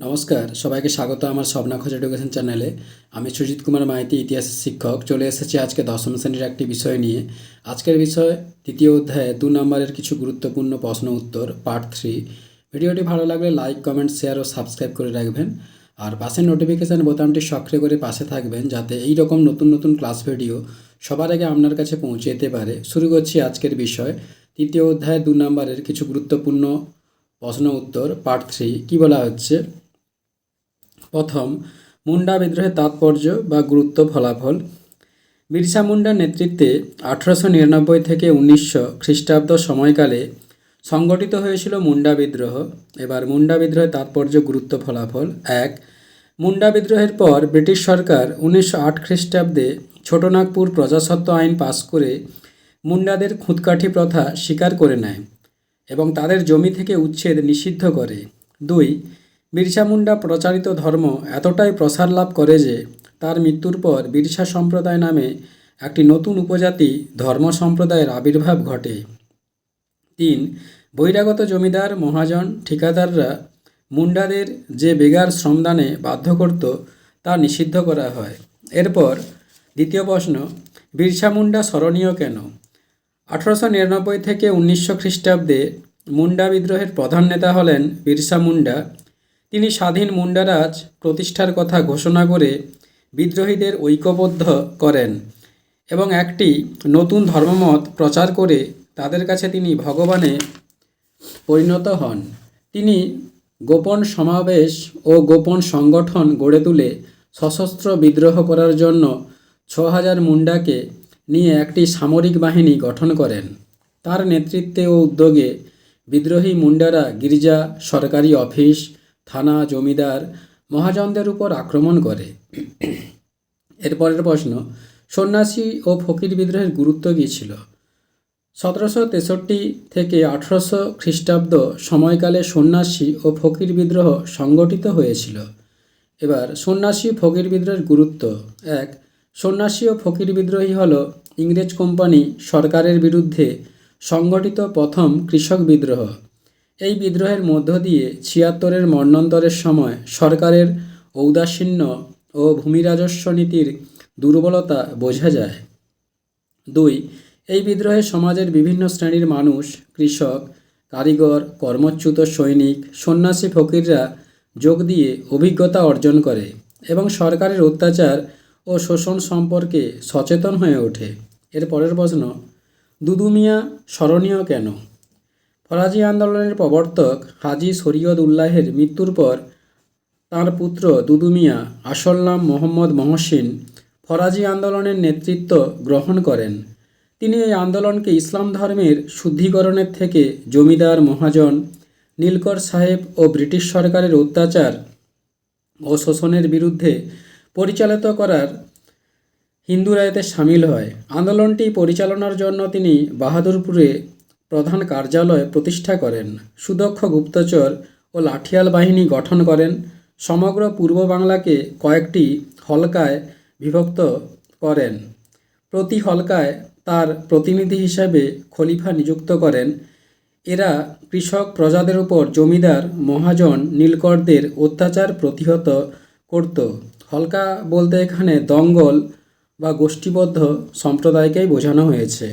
নমস্কার, সবাইকে স্বাগত আমার স্বপ্না খোঁজ এডুকেশন চ্যানেলে। আমি সুজিত কুমার মাইতি, ইতিহাসের শিক্ষক। চলে এসেছি আজকে দশম শ্রেণির একটি বিষয় নিয়ে। আজকের বিষয় তৃতীয় অধ্যায়ে দু নম্বরের কিছু গুরুত্বপূর্ণ প্রশ্ন উত্তর পার্ট থ্রি ভিডিওটি ভালো লাগলে লাইক কমেন্ট শেয়ার ও সাবস্ক্রাইব করে রাখবেন। আর পাশের নোটিফিকেশান বোতামটি সক্রিয় করে পাশে থাকবেন, যাতে এই রকম নতুন নতুন ক্লাস ভিডিও সবার আগে আপনার কাছে পৌঁছে যেতে পারে। শুরু করছি আজকের বিষয়। তৃতীয় অধ্যায়ে দু নম্বরের কিছু গুরুত্বপূর্ণ প্রশ্ন উত্তর পার্ট থ্রি কী বলা হচ্ছে? প্রথম, মুন্ডা বিদ্রোহের তাৎপর্য বা গুরুত্ব ফলাফল। বিরসা মুন্ডার নেতৃত্বে আঠারোশো নিরানব্বই থেকে উনিশশো খ্রিস্টাব্দ সময়কালে সংগঠিত হয়েছিল মুন্ডা বিদ্রোহ। এবার মুন্ডা বিদ্রোহের তাৎপর্য, গুরুত্ব ফলাফল। এক, মুন্ডা বিদ্রোহের পর ব্রিটিশ সরকার উনিশশো আট খ্রিস্টাব্দে ছোটনাগপুর প্রজাসত্ব আইন পাশ করে মুন্ডাদের খুঁতকাঠি প্রথা স্বীকার করে নেয় এবং তাদের জমি থেকে উচ্ছেদ নিষিদ্ধ করে। দুই বিরসা মুন্ডা প্রচারিত ধর্ম এতটাই প্রসার লাভ করে যে তার মৃত্যুর পর বিরসা সম্প্রদায় নামে একটি নতুন উপজাতি ধর্ম সম্প্রদায়ের আবির্ভাব ঘটে। তিন, বহিরাগত জমিদার, মহাজন, ঠিকাদাররা মুন্ডাদের যে বেগার শ্রমদানে বাধ্য করত তা নিষিদ্ধ করা হয়। এরপর দ্বিতীয় প্রশ্ন, বিরসা মুন্ডা স্মরণীয় কেন? আঠারোশো নিরানব্বই থেকে উনিশশো খ্রিস্টাব্দে মুন্ডা বিদ্রোহের প্রধান নেতা হলেন বিরসা মুন্ডা। তিনি স্বাধীন মুন্ডারাজ প্রতিষ্ঠার কথা ঘোষণা করে বিদ্রোহীদের ঐক্যবদ্ধ করেন এবং একটি নতুন ধর্মমত প্রচার করে তাদের কাছে তিনি ভগবানে পরিণত হন। তিনি গোপন সমাবেশ ও গোপন সংগঠন গড়ে তুলে সশস্ত্র বিদ্রোহ করার জন্য ছ হাজার মুন্ডাকে নিয়ে একটি সামরিক বাহিনী গঠন করেন। তার নেতৃত্বে ও উদ্যোগে বিদ্রোহী মুন্ডারা গির্জা, সরকারি অফিস থানা জমিদার মহাজনদের উপর আক্রমণ করে। এরপরের প্রশ্ন, সন্ন্যাসী ও ফকির বিদ্রোহের গুরুত্ব কী ছিল? সতেরোশো তেষট্টি থেকে আঠারোশো খ্রিস্টাব্দ সময়কালে সন্ন্যাসী ও ফকির বিদ্রোহ সংগঠিত হয়েছিল। এবার, সন্ন্যাসী ফকির বিদ্রোহের গুরুত্ব। এক, সন্ন্যাসী ও ফকির বিদ্রোহী হল ইংরেজ কোম্পানি সরকারের বিরুদ্ধে সংগঠিত প্রথম কৃষক বিদ্রোহ। এই বিদ্রোহের মধ্য দিয়ে ছিয়াত্তরের মন্বন্তরের সময় সরকারের ঔদাসীন্য ও ভূমি রাজস্ব নীতির দুর্বলতা বোঝা যায়। দুই, এই বিদ্রোহে সমাজের বিভিন্ন শ্রেণির মানুষ, কৃষক, কারিগর, কর্মচ্যুত সৈনিক, সন্ন্যাসী ফকিররা যোগ দিয়ে অভিজ্ঞতা অর্জন করে এবং সরকারের অত্যাচার ও শোষণ সম্পর্কে সচেতন হয়ে ওঠে। এর পরের প্রশ্ন, দুদুমিয়া স্মরণীয় কেন? ফরাজি আন্দোলনের প্রবর্তক হাজি শরীয়দ উল্লাহের মৃত্যুর পর তাঁর পুত্র দুদুমিয়া আসল নাম মোহাম্মদ মহসিন, ফরাজি আন্দোলনের নেতৃত্ব গ্রহণ করেন। তিনি এই আন্দোলনকে ইসলাম ধর্মের শুদ্ধিকরণের থেকে জমিদার মহাজন, নীলকর সাহেব ও ব্রিটিশ সরকারের অত্যাচার ও শোষণের বিরুদ্ধে পরিচালিত করার হিন্দু রায়তে সামিল হয়। আন্দোলনটি পরিচালনার জন্য তিনি বাহাদুরপুরে প্রধান কার্যালয় প্রতিষ্ঠা করেন। সুদক্ষ গুপ্তচর ও লাঠিয়াল বাহিনী গঠন করেন। সমগ্র পূর্ব বাংলাকে কয়েকটি হলকায় বিভক্ত করেন। প্রতি হলকায় তার প্রতিনিধি হিসাবে খলিফা নিযুক্ত করেন। এরা কৃষক প্রজাদের উপর জমিদার মহাজন নীলকরদের অত্যাচার প্রতিহত করত। হলকা বলতে এখানে দঙ্গল বা গোষ্ঠীবদ্ধ সম্প্রদায়কেই বোঝানো হয়েছে।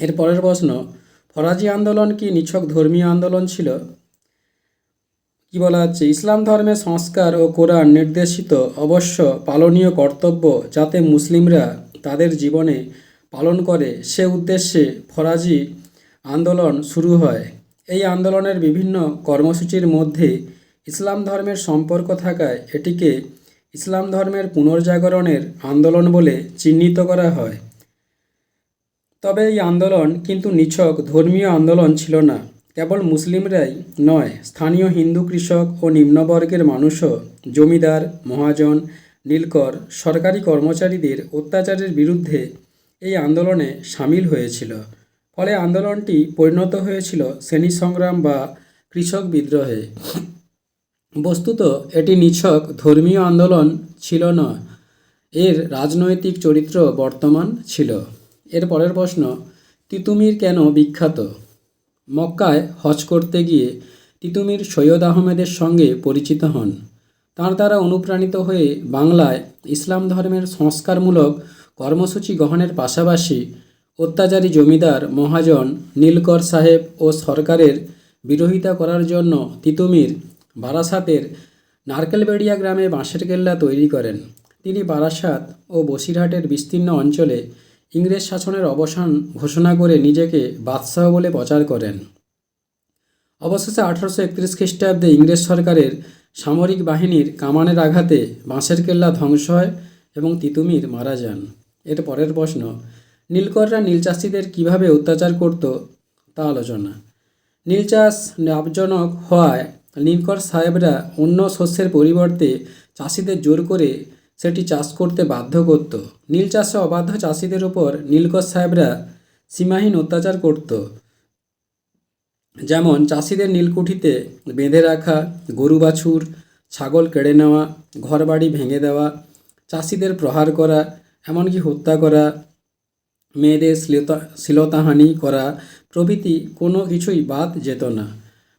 এর পরের প্রশ্ন, ফরাজি আন্দোলন কি নিছক ধর্মীয় আন্দোলন ছিল? কি বলা হচ্ছে? ইসলাম ধর্মের সংস্কার ও কোরআন নির্দেশিত অবশ্য পালনীয় কর্তব্য যাতে মুসলিমরা তাদের জীবনে পালন করে, সে উদ্দেশ্যে ফরাজি আন্দোলন শুরু হয়। এই আন্দোলনের বিভিন্ন কর্মসূচির মধ্যে ইসলাম ধর্মের সম্পর্ক থাকায় এটিকে ইসলাম ধর্মের পুনর্জাগরণের আন্দোলন বলে চিহ্নিত করা হয়। তবে এই আন্দোলন কিন্তু নিছক, ধর্মীয় আন্দোলন ছিল না। কেবল মুসলিমরাই নয়, স্থানীয় হিন্দু কৃষক ও নিম্নবর্গের মানুষও, জমিদার, মহাজন, নীলকর, সরকারি কর্মচারীদের অত্যাচারের বিরুদ্ধে এই আন্দোলনে সামিল হয়েছিল। ফলে আন্দোলনটি পরিণত হয়েছিল শ্রেণি সংগ্রাম বা কৃষক বিদ্রোহে। বস্তুত এটি নিছক, ধর্মীয় আন্দোলন ছিল না, এর রাজনৈতিক চরিত্র বর্তমান ছিল। এর পরের প্রশ্ন, তিতুমির কেন বিখ্যাত? মক্কায় হজ করতে গিয়ে তিতুমির সৈয়দ আহমেদের সঙ্গে পরিচিত হন। তাঁর দ্বারা অনুপ্রাণিত হয়ে বাংলায় ইসলাম ধর্মের সংস্কারমূলক কর্মসূচি গ্রহণের পাশাপাশি অত্যাচারী জমিদার মহাজন নীলকর সাহেব ও সরকারের বিরোধিতা করার জন্য তিতুমির বারাসাতের নারকেলবেড়িয়া গ্রামে বাঁশের কেল্লা তৈরি করেন। তিনি বারাসাত ও বসিরহাটের বিস্তীর্ণ অঞ্চলে ইংরেজ শাসনের অবসান ঘোষণা করে নিজেকে বাদশাহ বলে প্রচার করেন। অবশেষে আঠারোশো একত্রিশ খ্রিস্টাব্দে ইংরেজ সরকারের সামরিক বাহিনীর কামানের আঘাতে বাঁশের কেল্লা ধ্বংস হয় এবং তিতুমির মারা যান। এর পরের প্রশ্ন, নীলকররা নীল চাষিদের কীভাবে অত্যাচার করত তা আলোচনা। নীল চাষ লাভজনক হওয়ায় নীলকর সাহেবরা অন্য শস্যের পরিবর্তে চাষিদের জোর করে সেটি চাষ করতে বাধ্য করত। নীল চাষে অবাধ্য চাষিদের ওপর নীলকর সাহেবরা সীমাহীন অত্যাচার করত। যেমন চাষিদের নীলকুঠিতে বেঁধে রাখা, গরু বাছুর, ছাগল কেড়ে নেওয়া, ঘরবাড়ি ভেঙে দেওয়া, চাষিদের প্রহার করা, এমনকি হত্যা করা, মেয়েদের শ্লীলতা শ্লীলতাহানি করা প্রভৃতি কোনো কিছুই বাদ যেত না।